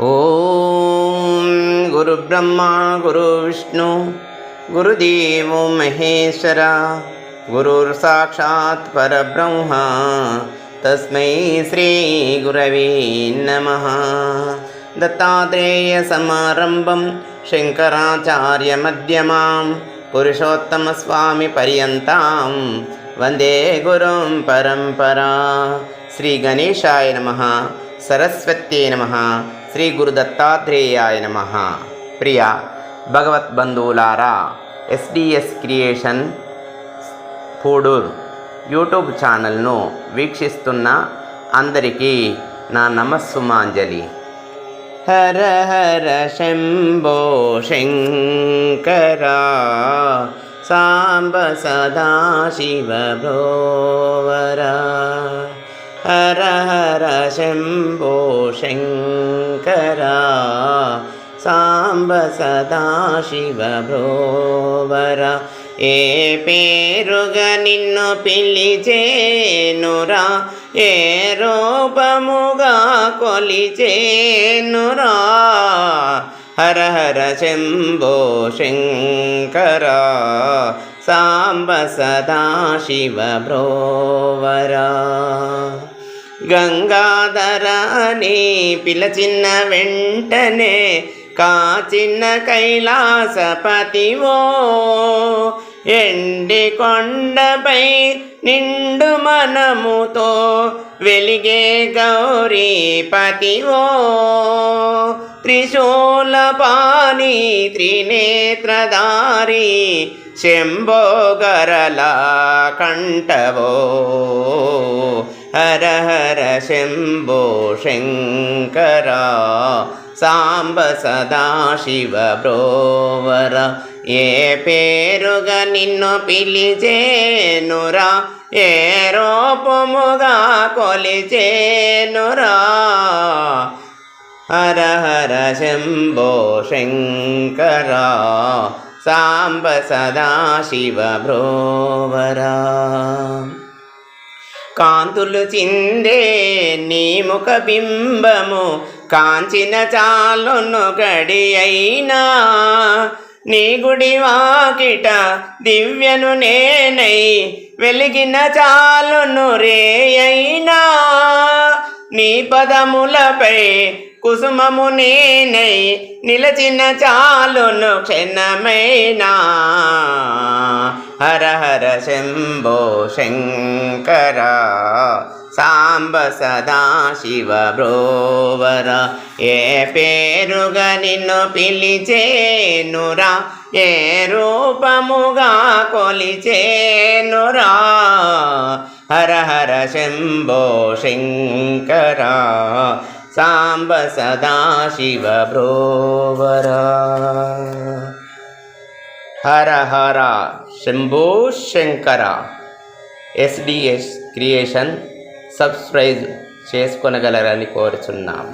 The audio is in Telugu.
ॐ गुरुब्रह्मा गुरुविष्णु गुरुदेवो महेश्वर गुरुर्साक्षात् परब्रह्म तस्मै श्रीगुरवे नमः। दत्तात्रेयसमारम्भं शङ्कराचार्यमध्यमां पुरुषोत्तमस्वामिपर्यन्तां वन्दे गुरुं परम्परा। श्रीगणेशाय नमः सरस्वत्यै नमः। శ్రీ గురు దత్తాత్రేయాయ నమ. ప్రియ భగవద్బంధువులారా ఎస్డిఎస్ క్రియేషన్ పూడూర్ యూట్యూబ్ ఛానల్ను వీక్షిస్తున్న అందరికీ నా నమస్సుమాంజలి. హర హర శంభో శంకర సాంబ సదాశివ శివ హర హర శంభో శంకర సాంబ సదా శివ భ్రోవర. ఏ పేరుగా నిన్ను పిలిచేనురా ఏ రూపముగా కొలిచేనురా. హర హర శంభో శంకర సాంబ సదా శివ భ్రోవరా. గంగాధర పిలచిన వెంటనే కాచిన కైలాసపతివో. ఎండి కొండపై నిండు మనముతో వెలిగే గౌరీపతివో. త్రిశూలపాణి త్రినేత్రధారి శంభోగరలా కంఠవో. హర హర శంభో శంకర సాంబ సదా శివ బ్రోవర ఏ పేరుగా నిన్ను పిలిచేనురా ఏ రూపముగా కొలిచేనురా హర హర శంభో శంకర సాంబ సదా శివ బ్రోవరా కాంతులు చిందే నీ ముఖ బింబము కాంచిన చాలును గడి అయినా. నీ గుడి వాకిట దివ్యను నేనై వెలిగిన చాలును రే అయినా. నీ పదములపై కుసుమము నేనై నిలచిన చాలును క్షణమైనా. హర హర శంభో శంకర సాంబ సదా శివ బ్రోవర. ఏ పేరుగా నిన్ను పిలిచేనురా ఏ రూపముగా కొలిచేనురా. హర హర శంభో శంకర సాంబ సదా Shiva బ్రోవర. Hara Hara Shambho Shankara. SDS creation subscribe చేసుకొనగలరని కోరుచున్నాము